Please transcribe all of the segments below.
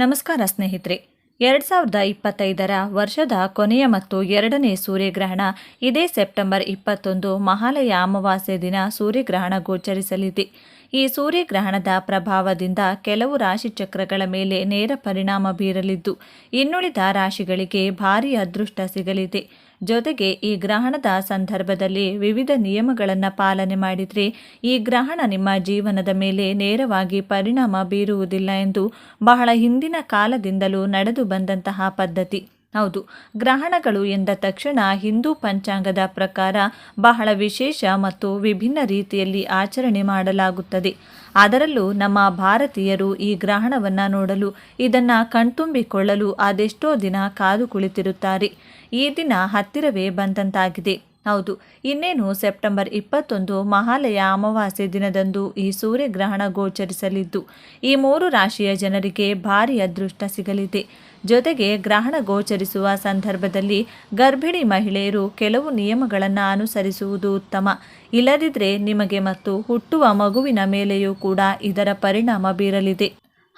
ನಮಸ್ಕಾರ ಸ್ನೇಹಿತರೆ. ಎರಡು ಸಾವಿರದ ಇಪ್ಪತ್ತೈದರ ವರ್ಷದ ಕೊನೆಯ ಮತ್ತು ಎರಡನೇ ಸೂರ್ಯಗ್ರಹಣ ಇದೇ ಸೆಪ್ಟೆಂಬರ್ ಇಪ್ಪತ್ತೊಂದು ಮಹಾಲಯ ಅಮಾವಾಸ್ಯ ದಿನ ಸೂರ್ಯಗ್ರಹಣ ಗೋಚರಿಸಲಿದೆ. ಈ ಸೂರ್ಯಗ್ರಹಣದ ಪ್ರಭಾವದಿಂದ ಕೆಲವು ರಾಶಿಚಕ್ರಗಳ ಮೇಲೆ ನೇರ ಪರಿಣಾಮ ಬೀರಲಿದ್ದು, ಇನ್ನುಳಿದ ರಾಶಿಗಳಿಗೆ ಭಾರೀ ಅದೃಷ್ಟ ಸಿಗಲಿದೆ. ಜೊತೆಗೆ ಈ ಗ್ರಹಣದ ಸಂದರ್ಭದಲ್ಲಿ ವಿವಿಧ ನಿಯಮಗಳನ್ನು ಪಾಲನೆ ಮಾಡಿದರೆ, ಈ ಗ್ರಹಣ ನಿಮ್ಮ ಜೀವನದ ಮೇಲೆ ನೇರವಾಗಿ ಪರಿಣಾಮ ಬೀರುವುದಿಲ್ಲ ಎಂದು ಬಹಳ ಹಿಂದಿನ ಕಾಲದಿಂದಲೂ ನಡೆದು ಬಂದಂತಹ ಪದ್ಧತಿ. ಹೌದು. ಗ್ರಹಣಗಳು ಎಂದ ತಕ್ಷಣ ಹಿಂದೂ ಪಂಚಾಂಗದ ಪ್ರಕಾರ ಬಹಳ ವಿಶೇಷ ಮತ್ತು ವಿಭಿನ್ನ ರೀತಿಯಲ್ಲಿ ಆಚರಣೆ ಮಾಡಲಾಗುತ್ತದೆ. ಅದರಲ್ಲೂ ನಮ್ಮ ಭಾರತೀಯರು ಈ ಗ್ರಹಣವನ್ನು ನೋಡಲು ಇದನ್ನು ಕಣ್ತುಂಬಿಕೊಳ್ಳಲು ಅದೆಷ್ಟೋ ದಿನ ಕಾದು ಕುಳಿತಿರುತ್ತಾರೆ. ಈ ದಿನ ಹತ್ತಿರವೇ ಬಂದಂತಾಗಿದೆ. ಹೌದು. ಇನ್ನೇನು ಸೆಪ್ಟೆಂಬರ್ ಇಪ್ಪತ್ತೊಂದು ಮಹಾಲಯ ಅಮಾವಾಸ್ಯೆ ದಿನದಂದು ಈ ಸೂರ್ಯಗ್ರಹಣ ಗೋಚರಿಸಲಿದ್ದು, ಈ ಮೂರು ರಾಶಿಯ ಜನರಿಗೆ ಭಾರಿ ಅದೃಷ್ಟ ಸಿಗಲಿದೆ. ಜೊತೆಗೆ ಗ್ರಹಣ ಗೋಚರಿಸುವ ಸಂದರ್ಭದಲ್ಲಿ ಗರ್ಭಿಣಿ ಮಹಿಳೆಯರು ಕೆಲವು ನಿಯಮಗಳನ್ನು ಅನುಸರಿಸುವುದು ಉತ್ತಮ. ಇಲ್ಲದಿದ್ದರೆ ನಿಮಗೆ ಮತ್ತು ಹುಟ್ಟುವ ಮಗುವಿನ ಮೇಲೆಯೂ ಕೂಡ ಇದರ ಪರಿಣಾಮ ಬೀರಲಿದೆ.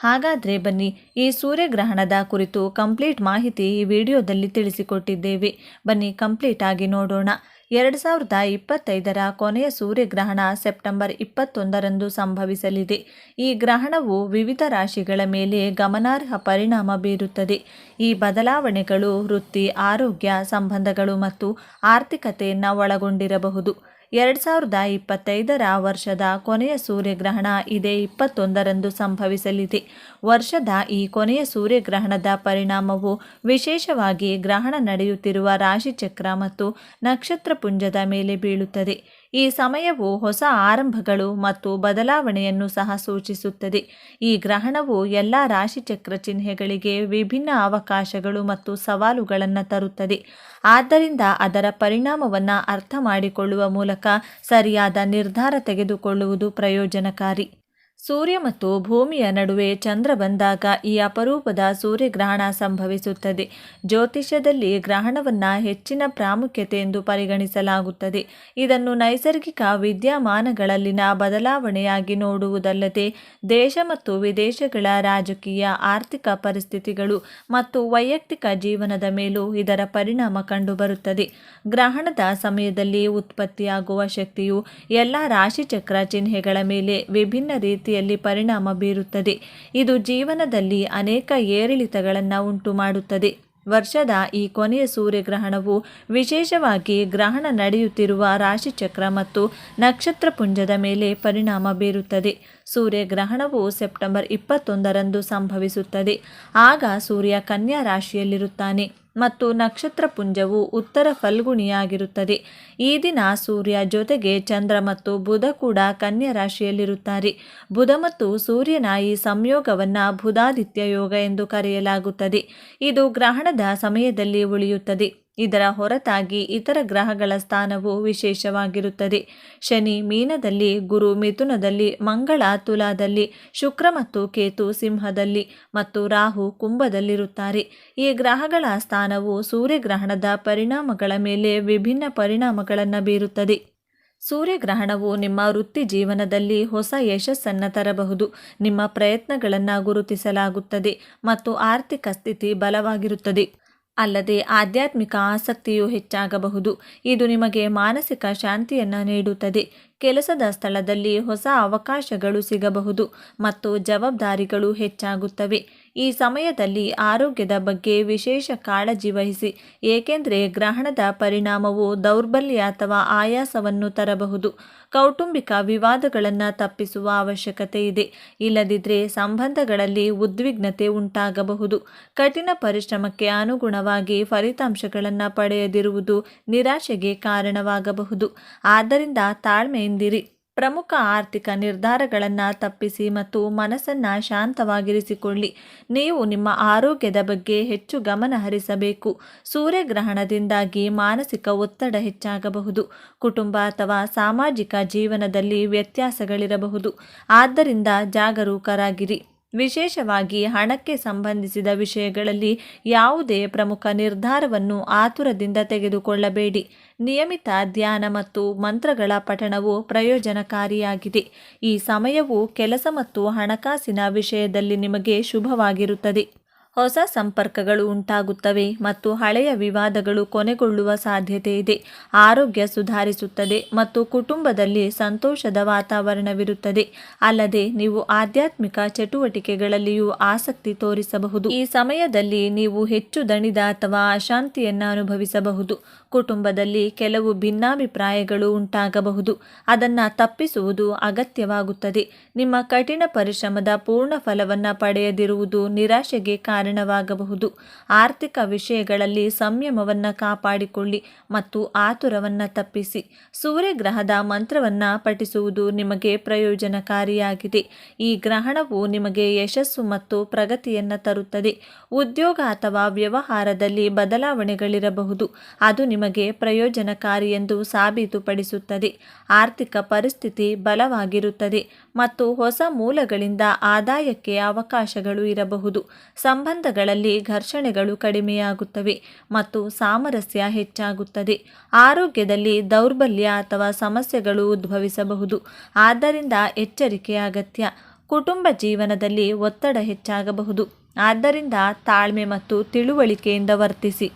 ಹಾಗಾದರೆ ಬನ್ನಿ, ಈ ಸೂರ್ಯಗ್ರಹಣದ ಕುರಿತು ಕಂಪ್ಲೀಟ್ ಮಾಹಿತಿ ಈ ವಿಡಿಯೋದಲ್ಲಿ ತಿಳಿಸಿಕೊಟ್ಟಿದ್ದೇವೆ. ಬನ್ನಿ ಕಂಪ್ಲೀಟ್ ಆಗಿ ನೋಡೋಣ. ಎರಡು ಸಾವಿರದ ಇಪ್ಪತ್ತೈದರ ಕೊನೆಯ ಸೂರ್ಯಗ್ರಹಣ ಸೆಪ್ಟೆಂಬರ್ ಇಪ್ಪತ್ತೊಂದರಂದು ಸಂಭವಿಸಲಿದೆ. ಈ ಗ್ರಹಣವು ವಿವಿಧ ರಾಶಿಗಳ ಮೇಲೆ ಗಮನಾರ್ಹ ಪರಿಣಾಮ ಬೀರುತ್ತದೆ. ಈ ಬದಲಾವಣೆಗಳು ವೃತ್ತಿ, ಆರೋಗ್ಯ, ಸಂಬಂಧಗಳು ಮತ್ತು ಆರ್ಥಿಕತೆಯನ್ನು ಒಳಗೊಂಡಿರಬಹುದು. ಎರಡು ಸಾವಿರದ ಇಪ್ಪತ್ತೈದರ ವರ್ಷದ ಕೊನೆಯ ಸೂರ್ಯಗ್ರಹಣ ಇದೇ ಇಪ್ಪತ್ತೊಂದರಂದು ಸಂಭವಿಸಲಿದೆ. ವರ್ಷದ ಈ ಕೊನೆಯ ಸೂರ್ಯಗ್ರಹಣದ ಪರಿಣಾಮವು ವಿಶೇಷವಾಗಿ ಗ್ರಹಣ ನಡೆಯುತ್ತಿರುವ ರಾಶಿಚಕ್ರ ಮತ್ತು ನಕ್ಷತ್ರ ಪುಂಜದ ಮೇಲೆ ಬೀಳುತ್ತದೆ. ಈ ಸಮಯವು ಹೊಸ ಆರಂಭಗಳು ಮತ್ತು ಬದಲಾವಣೆಯನ್ನು ಸಹ ಸೂಚಿಸುತ್ತದೆ. ಈ ಗ್ರಹಣವು ಎಲ್ಲ ರಾಶಿಚಕ್ರ ಚಿಹ್ನೆಗಳಿಗೆ ವಿಭಿನ್ನ ಅವಕಾಶಗಳು ಮತ್ತು ಸವಾಲುಗಳನ್ನು ತರುತ್ತದೆ. ಆದ್ದರಿಂದ ಅದರ ಪರಿಣಾಮವನ್ನು ಅರ್ಥ ಮಾಡಿಕೊಳ್ಳುವ ಮೂಲಕ ಸರಿಯಾದ ನಿರ್ಧಾರ ತೆಗೆದುಕೊಳ್ಳುವುದು ಪ್ರಯೋಜನಕಾರಿ. ಸೂರ್ಯ ಮತ್ತು ಭೂಮಿಯ ನಡುವೆ ಚಂದ್ರ ಬಂದಾಗ ಈ ಅಪರೂಪದ ಸೂರ್ಯಗ್ರಹಣ ಸಂಭವಿಸುತ್ತದೆ. ಜ್ಯೋತಿಷ್ಯದಲ್ಲಿ ಗ್ರಹಣವನ್ನು ಹೆಚ್ಚಿನ ಪ್ರಾಮುಖ್ಯತೆ ಎಂದು ಪರಿಗಣಿಸಲಾಗುತ್ತದೆ. ಇದನ್ನು ನೈಸರ್ಗಿಕ ವಿದ್ಯಮಾನಗಳಲ್ಲಿನ ಬದಲಾವಣೆಯಾಗಿ ನೋಡುವುದಲ್ಲದೆ ದೇಶ ಮತ್ತು ವಿದೇಶಗಳ ರಾಜಕೀಯ, ಆರ್ಥಿಕ ಪರಿಸ್ಥಿತಿಗಳು ಮತ್ತು ವೈಯಕ್ತಿಕ ಜೀವನದ ಮೇಲೂ ಇದರ ಪರಿಣಾಮ ಕಂಡುಬರುತ್ತದೆ. ಗ್ರಹಣದ ಸಮಯದಲ್ಲಿ ಉತ್ಪತ್ತಿಯಾಗುವ ಶಕ್ತಿಯು ಎಲ್ಲ ರಾಶಿಚಕ್ರ ಚಿಹ್ನೆಗಳ ಮೇಲೆ ವಿಭಿನ್ನ ರೀತಿಯ ರೀತಿಯಲ್ಲಿ ಪರಿಣಾಮ ಬೀರುತ್ತದೆ. ಇದು ಜೀವನದಲ್ಲಿ ಅನೇಕ ಏರಿಳಿತಗಳನ್ನು ಉಂಟು ಮಾಡುತ್ತದೆ ವರ್ಷದ ಈ ಕೊನೆಯ ಸೂರ್ಯಗ್ರಹಣವು ವಿಶೇಷವಾಗಿ ಗ್ರಹಣ ನಡೆಯುತ್ತಿರುವ ರಾಶಿಚಕ್ರ ಮತ್ತು ನಕ್ಷತ್ರ ಪುಂಜದ ಮೇಲೆ ಪರಿಣಾಮ ಬೀರುತ್ತದೆ. ಸೂರ್ಯಗ್ರಹಣವು ಸೆಪ್ಟೆಂಬರ್ ಇಪ್ಪತ್ತೊಂದರಂದು ಸಂಭವಿಸುತ್ತದೆ. ಆಗ ಸೂರ್ಯ ಕನ್ಯಾ ರಾಶಿಯಲ್ಲಿರುತ್ತಾನೆ ಮತ್ತು ನಕ್ಷತ್ರ ಪುಂಜವು ಉತ್ತರ ಫಲ್ಗುಣಿಯಾಗಿರುತ್ತದೆ. ಈ ದಿನ ಸೂರ್ಯ ಜೊತೆಗೆ ಚಂದ್ರ ಮತ್ತು ಬುಧ ಕೂಡ ಕನ್ಯಾ ರಾಶಿಯಲ್ಲಿರುತ್ತಾರೆ. ಬುಧ ಮತ್ತು ಸೂರ್ಯನ ಈ ಸಂಯೋಗವನ್ನು ಬುಧಾದಿತ್ಯ ಯೋಗ ಎಂದು ಕರೆಯಲಾಗುತ್ತದೆ. ಇದು ಗ್ರಹಣದ ಸಮಯದಲ್ಲಿ ಉಳಿಯುತ್ತದೆ. ಇದರ ಹೊರತಾಗಿ ಇತರ ಗ್ರಹಗಳ ಸ್ಥಾನವು ವಿಶೇಷವಾಗಿರುತ್ತದೆ. ಶನಿ ಮೀನದಲ್ಲಿ, ಗುರು ಮಿಥುನದಲ್ಲಿ, ಮಂಗಳ ತುಲಾದಲ್ಲಿ, ಶುಕ್ರ ಮತ್ತು ಕೇತು ಸಿಂಹದಲ್ಲಿ ಮತ್ತು ರಾಹು ಕುಂಭದಲ್ಲಿರುತ್ತಾರೆ. ಈ ಗ್ರಹಗಳ ಸ್ಥಾನವು ಸೂರ್ಯಗ್ರಹಣದ ಪರಿಣಾಮಗಳ ಮೇಲೆ ವಿಭಿನ್ನ ಪರಿಣಾಮಗಳನ್ನು ಬೀರುತ್ತದೆ. ಸೂರ್ಯಗ್ರಹಣವು ನಿಮ್ಮ ವೃತ್ತಿ ಜೀವನದಲ್ಲಿ ಹೊಸ ಯಶಸ್ಸನ್ನು ತರಬಹುದು. ನಿಮ್ಮ ಪ್ರಯತ್ನಗಳನ್ನು ಗುರುತಿಸಲಾಗುತ್ತದೆ ಮತ್ತು ಆರ್ಥಿಕ ಸ್ಥಿತಿ ಬಲವಾಗಿರುತ್ತದೆ. ಅಲ್ಲದೆ ಆಧ್ಯಾತ್ಮಿಕ ಆಸಕ್ತಿಯು ಹೆಚ್ಚಾಗಬಹುದು. ಇದು ನಿಮಗೆ ಮಾನಸಿಕ ಶಾಂತಿಯನ್ನು ನೀಡುತ್ತದೆ. ಕೆಲಸದ ಸ್ಥಳದಲ್ಲಿ ಹೊಸ ಅವಕಾಶಗಳು ಸಿಗಬಹುದು ಮತ್ತು ಜವಾಬ್ದಾರಿಗಳು ಹೆಚ್ಚಾಗುತ್ತವೆ. ಈ ಸಮಯದಲ್ಲಿ ಆರೋಗ್ಯದ ಬಗ್ಗೆ ವಿಶೇಷ ಕಾಳಜಿ ವಹಿಸಿ, ಏಕೆಂದರೆ ಗ್ರಹಣದ ಪರಿಣಾಮವು ದೌರ್ಬಲ್ಯ ಅಥವಾ ಆಯಾಸವನ್ನು ತರಬಹುದು. ಕೌಟುಂಬಿಕ ವಿವಾದಗಳನ್ನು ತಪ್ಪಿಸುವ ಅವಶ್ಯಕತೆ ಇದೆ. ಇಲ್ಲದಿದ್ದರೆ ಸಂಬಂಧಗಳಲ್ಲಿ ಉದ್ವಿಗ್ನತೆ ಉಂಟಾಗಬಹುದು. ಕಠಿಣ ಪರಿಶ್ರಮಕ್ಕೆ ಅನುಗುಣವಾಗಿ ಫಲಿತಾಂಶಗಳನ್ನು ಪಡೆಯದಿರುವುದು ನಿರಾಶೆಗೆ ಕಾರಣವಾಗಬಹುದು. ಆದ್ದರಿಂದ ತಾಳ್ಮೆಯಿಂದಿರಿ. ಪ್ರಮುಖ ಆರ್ಥಿಕ ನಿರ್ಧಾರಗಳನ್ನು ತಪ್ಪಿಸಿ ಮತ್ತು ಮನಸ್ಸನ್ನು ಶಾಂತವಾಗಿರಿಸಿಕೊಳ್ಳಿ. ನೀವು ನಿಮ್ಮ ಆರೋಗ್ಯದ ಬಗ್ಗೆ ಹೆಚ್ಚು ಗಮನ ಹರಿಸಬೇಕು. ಸೂರ್ಯಗ್ರಹಣದಿಂದಾಗಿ ಮಾನಸಿಕ ಒತ್ತಡ ಹೆಚ್ಚಾಗಬಹುದು. ಕುಟುಂಬ ಅಥವಾ ಸಾಮಾಜಿಕ ಜೀವನದಲ್ಲಿ ವ್ಯತ್ಯಾಸಗಳಿರಬಹುದು. ಆದ್ದರಿಂದ ಜಾಗರೂಕರಾಗಿರಿ. ವಿಶೇಷವಾಗಿ ಹಣಕ್ಕೆ ಸಂಬಂಧಿಸಿದ ವಿಷಯಗಳಲ್ಲಿ ಯಾವುದೇ ಪ್ರಮುಖ ನಿರ್ಧಾರವನ್ನು ಆತುರದಿಂದ ತೆಗೆದುಕೊಳ್ಳಬೇಡಿ. ನಿಯಮಿತ ಧ್ಯಾನ ಮತ್ತು ಮಂತ್ರಗಳ ಪಠಣವು ಪ್ರಯೋಜನಕಾರಿಯಾಗಿದೆ. ಈ ಸಮಯವು ಕೆಲಸ ಮತ್ತು ಹಣಕಾಸಿನ ವಿಷಯದಲ್ಲಿ ನಿಮಗೆ ಶುಭವಾಗಿರುತ್ತದೆ. ಹೊಸ ಸಂಪರ್ಕಗಳು ಉಂಟಾಗುತ್ತವೆ ಮತ್ತು ಹಳೆಯ ವಿವಾದಗಳು ಕೊನೆಗೊಳ್ಳುವ ಸಾಧ್ಯತೆ ಇದೆ. ಆರೋಗ್ಯ ಸುಧಾರಿಸುತ್ತದೆ ಮತ್ತು ಕುಟುಂಬದಲ್ಲಿ ಸಂತೋಷದ ವಾತಾವರಣವಿರುತ್ತದೆ. ಅಲ್ಲದೆ ನೀವು ಆಧ್ಯಾತ್ಮಿಕ ಚಟುವಟಿಕೆಗಳಲ್ಲಿಯೂ ಆಸಕ್ತಿ ತೋರಿಸಬಹುದು. ಈ ಸಮಯದಲ್ಲಿ ನೀವು ಹೆಚ್ಚು ದಣಿದ ಅಥವಾ ಅಶಾಂತಿಯನ್ನು ಅನುಭವಿಸಬಹುದು. ಕುಟುಂಬದಲ್ಲಿ ಕೆಲವು ಭಿನ್ನಾಭಿಪ್ರಾಯಗಳು ಉಂಟಾಗಬಹುದು. ಅದನ್ನು ತಪ್ಪಿಸುವುದು ಅಗತ್ಯವಾಗುತ್ತದೆ. ನಿಮ್ಮ ಕಠಿಣ ಪರಿಶ್ರಮದ ಪೂರ್ಣ ಫಲವನ್ನು ಪಡೆಯದಿರುವುದು ನಿರಾಶೆಗೆ ಕಾರಣವಾಗಬಹುದು. ಆರ್ಥಿಕ ವಿಷಯಗಳಲ್ಲಿ ಸಂಯಮವನ್ನು ಕಾಪಾಡಿಕೊಳ್ಳಿ ಮತ್ತು ಆತುರವನ್ನು ತಪ್ಪಿಸಿ. ಸೂರ್ಯಗ್ರಹದ ಮಂತ್ರವನ್ನು ಪಠಿಸುವುದು ನಿಮಗೆ ಪ್ರಯೋಜನಕಾರಿಯಾಗಿದೆ. ಈ ಗ್ರಹಣವು ನಿಮಗೆ ಯಶಸ್ಸು ಮತ್ತು ಪ್ರಗತಿಯನ್ನು ತರುತ್ತದೆ. ಉದ್ಯೋಗ ಅಥವಾ ವ್ಯವಹಾರದಲ್ಲಿ ಬದಲಾವಣೆಗಳಿರಬಹುದು. ಅದು ನಿಮಗೆ ಪ್ರಯೋಜನಕಾರಿ ಎಂದು ಸಾಬೀತುಪಡಿಸುತ್ತದೆ. ಆರ್ಥಿಕ ಪರಿಸ್ಥಿತಿ ಬಲವಾಗಿರುತ್ತದೆ. ಮತ್ತು ಹೊಸ ಮೂಲಗಳಿಂದ ಆದಾಯಕ್ಕೆ ಅವಕಾಶಗಳು ಇರಬಹುದು. ಸಂಬಂಧಗಳಲ್ಲಿ ಘರ್ಷಣೆಗಳು ಕಡಿಮೆಯಾಗುತ್ತವೆ ಮತ್ತು ಸಾಮರಸ್ಯ ಹೆಚ್ಚಾಗುತ್ತದೆ. ಆರೋಗ್ಯದಲ್ಲಿ ದೌರ್ಬಲ್ಯ ಅಥವಾ ಸಮಸ್ಯೆಗಳು ಉದ್ಭವಿಸಬಹುದು. ಆದ್ದರಿಂದ ಎಚ್ಚರಿಕೆ ಅಗತ್ಯ. ಕುಟುಂಬ ಜೀವನದಲ್ಲಿ ಒತ್ತಡ ಹೆಚ್ಚಾಗಬಹುದು. ಆದ್ದರಿಂದ ತಾಳ್ಮೆ ಮತ್ತು ತಿಳುವಳಿಕೆಯಿಂದ ವರ್ತಿಸಿ.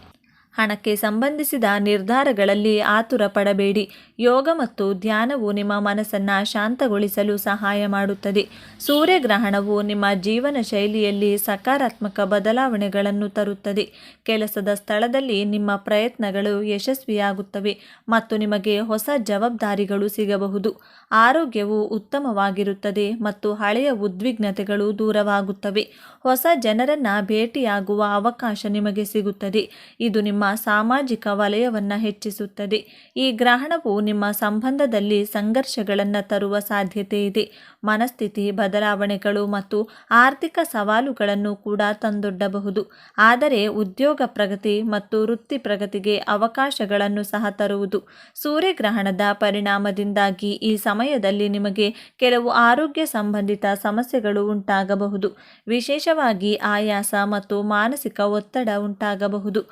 ಹಣಕ್ಕೆ ಸಂಬಂಧಿಸಿದ ನಿರ್ಧಾರಗಳಲ್ಲಿ ಆತುರ ಪಡಬೇಡಿ. ಯೋಗ ಮತ್ತು ಧ್ಯಾನವು ನಿಮ್ಮ ಮನಸ್ಸನ್ನು ಶಾಂತಗೊಳಿಸಲು ಸಹಾಯ ಮಾಡುತ್ತದೆ. ಸೂರ್ಯಗ್ರಹಣವು ನಿಮ್ಮ ಜೀವನ ಶೈಲಿಯಲ್ಲಿ ಸಕಾರಾತ್ಮಕ ಬದಲಾವಣೆಗಳನ್ನು ತರುತ್ತದೆ. ಕೆಲಸದ ಸ್ಥಳದಲ್ಲಿ ನಿಮ್ಮ ಪ್ರಯತ್ನಗಳು ಯಶಸ್ವಿಯಾಗುತ್ತವೆ ಮತ್ತು ನಿಮಗೆ ಹೊಸ ಜವಾಬ್ದಾರಿಗಳು ಸಿಗಬಹುದು. ಆರೋಗ್ಯವು ಉತ್ತಮವಾಗಿರುತ್ತದೆ ಮತ್ತು ಹಳೆಯ ಉದ್ವಿಗ್ನತೆಗಳು ದೂರವಾಗುತ್ತವೆ. ಹೊಸ ಜನರನ್ನು ಭೇಟಿಯಾಗುವ ಅವಕಾಶ ನಿಮಗೆ ಸಿಗುತ್ತದೆ. ಇದು ನಿಮ್ಮ ಸಾಮಾಜಿಕ ವಲಯವನ್ನು ಹೆಚ್ಚಿಸುತ್ತದೆ. ಈ ಗ್ರಹಣವು ನಿಮ್ಮ ಸಂಬಂಧದಲ್ಲಿ ಸಂಘರ್ಷಗಳನ್ನು ತರುವ ಸಾಧ್ಯತೆ ಇದೆ. ಮನಸ್ಥಿತಿ, ಬದಲಾವಣೆಗಳು ಮತ್ತು ಆರ್ಥಿಕ ಸವಾಲುಗಳನ್ನು ಕೂಡ ತಂದೊಡ್ಡಬಹುದು. ಆದರೆ ಉದ್ಯೋಗ ಪ್ರಗತಿ ಮತ್ತು ವೃತ್ತಿ ಪ್ರಗತಿಗೆ ಅವಕಾಶಗಳನ್ನು ಸಹ ತರುವುದು. ಸೂರ್ಯಗ್ರಹಣದ ಪರಿಣಾಮದಿಂದಾಗಿ ಈ ಸಮಯದಲ್ಲಿ ನಿಮಗೆ ಕೆಲವು ಆರೋಗ್ಯ ಸಂಬಂಧಿತ ಸಮಸ್ಯೆಗಳು ಉಂಟಾಗಬಹುದು. ವಿಶೇಷವಾಗಿ ಆಯಾಸ ಮತ್ತು ಮಾನಸಿಕ ಒತ್ತಡ ಉಂಟಾಗಬಹುದು.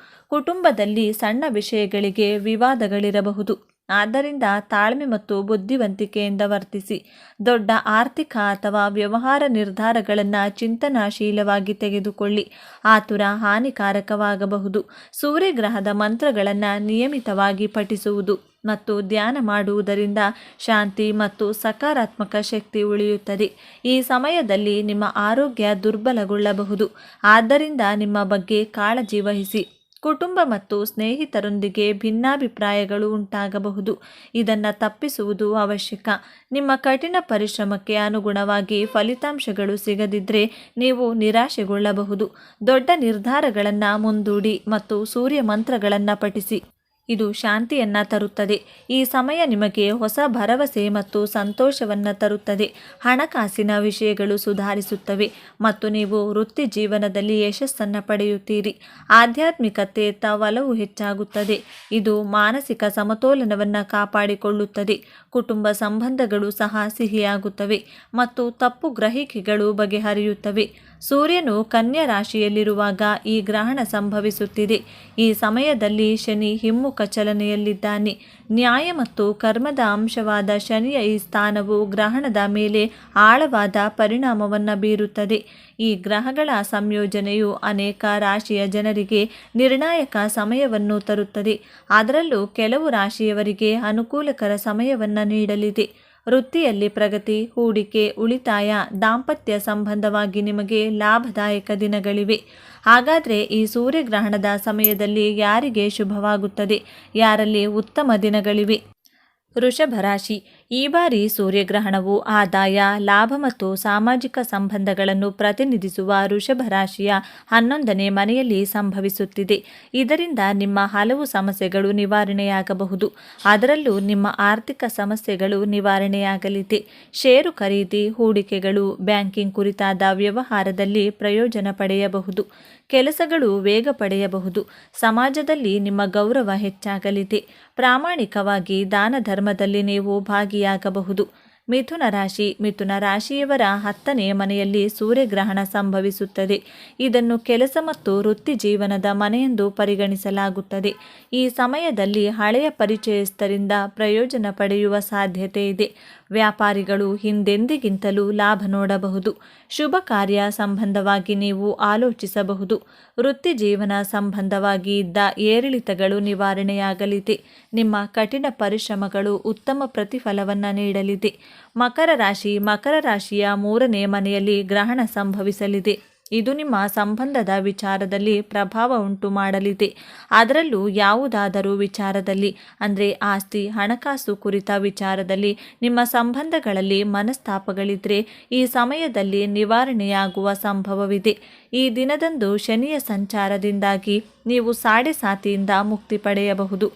ಕುಟುಂಬದಲ್ಲಿ ಸಣ್ಣ ವಿಷಯಗಳಿಗೆ ವಿವಾದಗಳಿರಬಹುದು. ಆದ್ದರಿಂದ ತಾಳ್ಮೆ ಮತ್ತು ಬುದ್ಧಿವಂತಿಕೆಯಿಂದ ವರ್ತಿಸಿ. ದೊಡ್ಡ ಆರ್ಥಿಕ ಅಥವಾ ವ್ಯವಹಾರ ನಿರ್ಧಾರಗಳನ್ನು ಚಿಂತನಾಶೀಲವಾಗಿ ತೆಗೆದುಕೊಳ್ಳಿ. ಆತುರ ಹಾನಿಕಾರಕವಾಗಬಹುದು. ಸೂರ್ಯಗ್ರಹದ ಮಂತ್ರಗಳನ್ನು ನಿಯಮಿತವಾಗಿ ಪಠಿಸುವುದು ಮತ್ತು ಧ್ಯಾನ ಮಾಡುವುದರಿಂದ ಶಾಂತಿ ಮತ್ತು ಸಕಾರಾತ್ಮಕ ಶಕ್ತಿ ಉಳಿಯುತ್ತದೆ. ಈ ಸಮಯದಲ್ಲಿ ನಿಮ್ಮ ಆರೋಗ್ಯ ದುರ್ಬಲಗೊಳ್ಳಬಹುದು. ಆದ್ದರಿಂದ ನಿಮ್ಮ ಬಗ್ಗೆ ಕಾಳಜಿ ವಹಿಸಿ. ಕುಟುಂಬ ಮತ್ತು ಸ್ನೇಹಿತರೊಂದಿಗೆ ಭಿನ್ನಾಭಿಪ್ರಾಯಗಳು ಉಂಟಾಗಬಹುದು. ಇದನ್ನು ತಪ್ಪಿಸುವುದು ಅವಶ್ಯಕ. ನಿಮ್ಮ ಕಠಿಣ ಪರಿಶ್ರಮಕ್ಕೆ ಅನುಗುಣವಾಗಿ ಫಲಿತಾಂಶಗಳು ಸಿಗದಿದ್ದರೆ ನೀವು ನಿರಾಶೆಗೊಳ್ಳಬಹುದು. ದೊಡ್ಡ ನಿರ್ಧಾರಗಳನ್ನು ಮುಂದೂಡಿ ಮತ್ತು ಸೂರ್ಯ ಮಂತ್ರಗಳನ್ನು ಪಠಿಸಿ. ಇದು ಶಾಂತಿಯನ್ನು ತರುತ್ತದೆ. ಈ ಸಮಯ ನಿಮಗೆ ಹೊಸ ಭರವಸೆ ಮತ್ತು ಸಂತೋಷವನ್ನು ತರುತ್ತದೆ. ಹಣಕಾಸಿನ ವಿಷಯಗಳು ಸುಧಾರಿಸುತ್ತವೆ ಮತ್ತು ನೀವು ವೃತ್ತಿ ಜೀವನದಲ್ಲಿ ಯಶಸ್ಸನ್ನು ಪಡೆಯುತ್ತೀರಿ. ಆಧ್ಯಾತ್ಮಿಕತೆಯತ್ತ ಒಲವು ಹೆಚ್ಚಾಗುತ್ತದೆ. ಇದು ಮಾನಸಿಕ ಸಮತೋಲನವನ್ನು ಕಾಪಾಡಿಕೊಳ್ಳುತ್ತದೆ. ಕುಟುಂಬ ಸಂಬಂಧಗಳು ಸಹ ಸಿಹಿಯಾಗುತ್ತವೆ ಮತ್ತು ತಪ್ಪು ಗ್ರಹಿಕೆಗಳು ಬಗೆಹರಿಯುತ್ತವೆ. ಸೂರ್ಯನು ಕನ್ಯಾ ರಾಶಿಯಲ್ಲಿರುವಾಗ ಈ ಗ್ರಹಣ ಸಂಭವಿಸುತ್ತಿದೆ. ಈ ಸಮಯದಲ್ಲಿ ಶನಿ ಹಿಮ್ಮುಖ ಚಲನೆಯಲ್ಲಿದ್ದಾನೆ. ನ್ಯಾಯ ಮತ್ತು ಕರ್ಮದ ಅಂಶವಾದ ಶನಿಯ ಈ ಸ್ಥಾನವು ಗ್ರಹಣದ ಮೇಲೆ ಆಳವಾದ ಪರಿಣಾಮವನ್ನು ಬೀರುತ್ತದೆ. ಈ ಗ್ರಹಗಳ ಸಂಯೋಜನೆಯು ಅನೇಕ ರಾಶಿಯ ಜನರಿಗೆ ನಿರ್ಣಾಯಕ ಸಮಯವನ್ನು ತರುತ್ತದೆ. ಅದರಲ್ಲೂ ಕೆಲವು ರಾಶಿಯವರಿಗೆ ಅನುಕೂಲಕರ ಸಮಯವನ್ನು ನೀಡಲಿದೆ. ವೃತ್ತಿಯಲ್ಲಿ ಪ್ರಗತಿ, ಹೂಡಿಕೆ, ಉಳಿತಾಯ, ದಾಂಪತ್ಯ ಸಂಬಂಧವಾಗಿ ನಿಮಗೆ ಲಾಭದಾಯಕ ದಿನಗಳಿವೆ. ಹಾಗಾದರೆ ಈ ಸೂರ್ಯಗ್ರಹಣದ ಸಮಯದಲ್ಲಿ ಯಾರಿಗೆ ಶುಭವಾಗುತ್ತದೆ? ಯಾರಲ್ಲಿ ಉತ್ತಮ ದಿನಗಳಿವೆ? ವೃಷಭ ರಾಶಿ ಈ ಬಾರಿ ಸೂರ್ಯಗ್ರಹಣವು ಆದಾಯ, ಲಾಭ ಮತ್ತು ಸಾಮಾಜಿಕ ಸಂಬಂಧಗಳನ್ನು ಪ್ರತಿನಿಧಿಸುವ ವೃಷಭ ರಾಶಿಯ ಹನ್ನೊಂದನೇ ಮನೆಯಲ್ಲಿ ಸಂಭವಿಸುತ್ತಿದೆ. ಇದರಿಂದ ನಿಮ್ಮ ಹಲವು ಸಮಸ್ಯೆಗಳು ನಿವಾರಣೆಯಾಗಬಹುದು. ಅದರಲ್ಲೂ ನಿಮ್ಮ ಆರ್ಥಿಕ ಸಮಸ್ಯೆಗಳು ನಿವಾರಣೆಯಾಗಲಿದೆ. ಷೇರು ಖರೀದಿ, ಹೂಡಿಕೆಗಳು, ಬ್ಯಾಂಕಿಂಗ್ ಕುರಿತಾದ ವ್ಯವಹಾರದಲ್ಲಿ ಪ್ರಯೋಜನ ಪಡೆಯಬಹುದು. ಕೆಲಸಗಳು ವೇಗ ಪಡೆಯಬಹುದು. ಸಮಾಜದಲ್ಲಿ ನಿಮ್ಮ ಗೌರವ ಹೆಚ್ಚಾಗಲಿದೆ. ಪ್ರಾಮಾಣಿಕವಾಗಿ ದಾನ ಧರ್ಮದಲ್ಲಿ ನೀವು ಭಾಗಿಯಾಗಬಹುದು. ಮಿಥುನ ರಾಶಿ. ಮಿಥುನ ರಾಶಿಯವರ ಹತ್ತನೇ ಮನೆಯಲ್ಲಿ ಸೂರ್ಯಗ್ರಹಣ ಸಂಭವಿಸುತ್ತದೆ. ಇದನ್ನು ಕೆಲಸ ಮತ್ತು ವೃತ್ತಿ ಜೀವನದ ಮನೆಯೆಂದು ಪರಿಗಣಿಸಲಾಗುತ್ತದೆ. ಈ ಸಮಯದಲ್ಲಿ ಹಳೆಯ ಪರಿಚಯಸ್ಥರಿಂದ ಪ್ರಯೋಜನ ಪಡೆಯುವ ಸಾಧ್ಯತೆ ಇದೆ. ವ್ಯಾಪಾರಿಗಳು ಹಿಂದೆಂದಿಗಿಂತಲೂ ಲಾಭ ನೋಡಬಹುದು. ಶುಭ ಕಾರ್ಯ ಸಂಬಂಧವಾಗಿ ನೀವು ಆಲೋಚಿಸಬಹುದು. ವೃತ್ತಿ ಜೀವನ ಸಂಬಂಧವಾಗಿ ಇದ್ದ ಏರಿಳಿತಗಳು ನಿವಾರಣೆಯಾಗಲಿದೆ. ನಿಮ್ಮ ಕಠಿಣ ಪರಿಶ್ರಮಗಳು ಉತ್ತಮ ಪ್ರತಿಫಲವನ್ನು ನೀಡಲಿದೆ. ಮಕರ ರಾಶಿ, ಮಕರ ರಾಶಿಯ ಮೂರನೇ ಮನೆಯಲ್ಲಿ ಗ್ರಹಣ ಸಂಭವಿಸಲಿದೆ. ಇದು ನಿಮ್ಮ ಸಂಬಂಧದ ವಿಚಾರದಲ್ಲಿ ಪ್ರಭಾವ ಉಂಟು ಮಾಡಲಿದೆ. ಅದರಲ್ಲೂ ಯಾವುದಾದರೂ ವಿಚಾರದಲ್ಲಿ, ಅಂದರೆ ಆಸ್ತಿ, ಹಣಕಾಸು ಕುರಿತ ವಿಚಾರದಲ್ಲಿ ನಿಮ್ಮ ಸಂಬಂಧಗಳಲ್ಲಿ ಮನಸ್ತಾಪಗಳಿದ್ದರೆ ಈ ಸಮಯದಲ್ಲಿ ನಿವಾರಣೆಯಾಗುವ ಸಂಭವವಿದೆ. ಈ ದಿನದಂದು ಶನಿಯ ಸಂಚಾರದಿಂದಾಗಿ ನೀವು ಸಾಡೆ ಸಾತಿಯಿಂದ ಮುಕ್ತಿ ಪಡೆಯಬಹುದು.